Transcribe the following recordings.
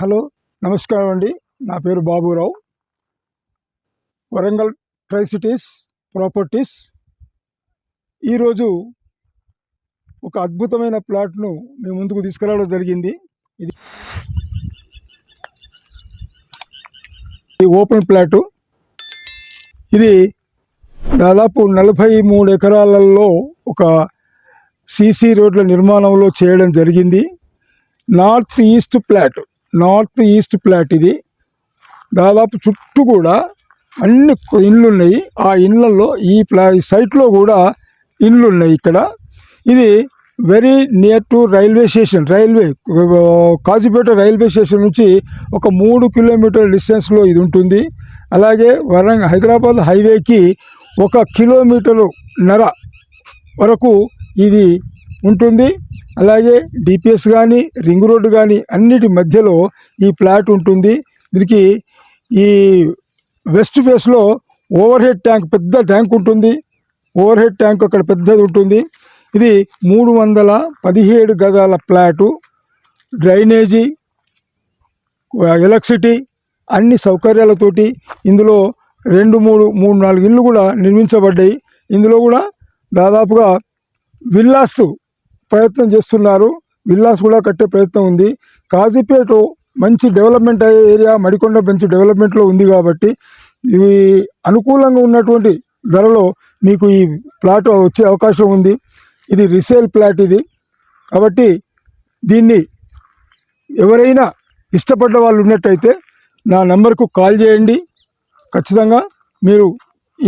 Hello నమస్కారం అండి. నా పేరు Baburao. Warangal tri cities properties. ఈరోజు ఒక అద్భుతమైన ప్లాట్ను మేము ముందుకు తీసుకురావడం జరిగింది. ఇది ఈ ఓపెన్ ప్లాటు. ఇది దాదాపు నలభై మూడు ఎకరాలలో ఒక సీసీ రోడ్ల నిర్మాణంలో చేయడం జరిగింది. North east plot. North east plot ఇది. దాదాపు చుట్టూ కూడా అన్ని ఇండ్లు ఉన్నాయి ఆ ఇండ్లలో ఈ ప్లా ఈ సైట్లో కూడా ఇండ్లు ఉన్నాయి ఇక్కడ. ఇది very near to railway station railway Kazipet railway station నుంచి ఒక మూడు కిలోమీటర్ డిస్టెన్స్లో ఇది ఉంటుంది. అలాగే వరంగ హైదరాబాద్ హైవేకి ఒక కిలోమీటరు నర వరకు ఇది ఉంటుంది. అలాగే డిపిఎస్ కానీ రింగ్ రోడ్డు కానీ అన్నిటి మధ్యలో ఈ ప్లాట్ ఉంటుంది. దీనికి ఈ వెస్ట్ ఫేస్లో ఓవర్ హెడ్ ట్యాంక్ పెద్ద ట్యాంక్ ఉంటుంది. ఓవర్ హెడ్ ట్యాంక్ అక్కడ పెద్దది ఉంటుంది. ఇది మూడు వందల పదిహేడు గజాల ప్లాటు. డ్రైనేజీ ఎలక్ట్రిసిటీ అన్ని సౌకర్యాలతోటి ఇందులో రెండు మూడు మూడు నాలుగు ఇళ్ళు కూడా నిర్మించబడ్డాయి. ఇందులో కూడా దాదాపుగా విల్లాస్ ప్రయత్నం చేస్తున్నారు. విల్లాస్ కూడా కట్టే ప్రయత్నం ఉంది. కాజీపేట మంచి డెవలప్మెంట్ అయ్యే ఏరియా మడికొండ మంచి డెవలప్మెంట్లో ఉంది కాబట్టి ఇవి అనుకూలంగా ఉన్నటువంటి ధరలో మీకు ఈ ప్లాట్ వచ్చే అవకాశం ఉంది. ఇది రిసేల్ ప్లాట్ ఇది. కాబట్టి దీన్ని ఎవరైనా ఇష్టపడ్డ వాళ్ళు ఉన్నట్టయితే నా నంబర్కు కాల్ చేయండి. ఖచ్చితంగా మీరు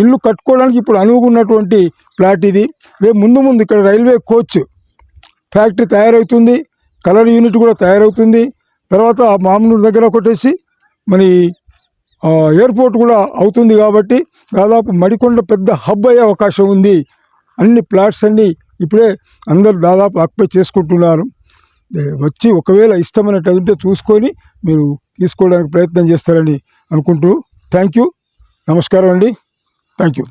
ఇల్లు కట్టుకోవడానికి ఇప్పుడు అనువుకున్నటువంటి ప్లాట్ ఇది. రేపు ముందు ముందు ఇక్కడ రైల్వే కోచ్ ఫ్యాక్టరీ తయారవుతుంది కలర్ యూనిట్ కూడా తయారవుతుంది. తర్వాత మామూలు దగ్గర కొట్టేసి మరి ఎయిర్పోర్ట్ కూడా అవుతుంది కాబట్టి దాదాపు మడికొండ పెద్ద హబ్ అయ్యే అవకాశం ఉంది. అన్ని ప్లాట్స్ అన్నీ ఇప్పుడే అందరు దాదాపు ఆక్యుపై చేసుకుంటున్నారు. వచ్చి ఒకవేళ ఇష్టమైనట్టు ఉంటే చూసుకొని మీరు తీసుకోవడానికి ప్రయత్నం చేస్తారని అనుకుంటూ థ్యాంక్ యూ. నమస్కారం అండి. Thank you.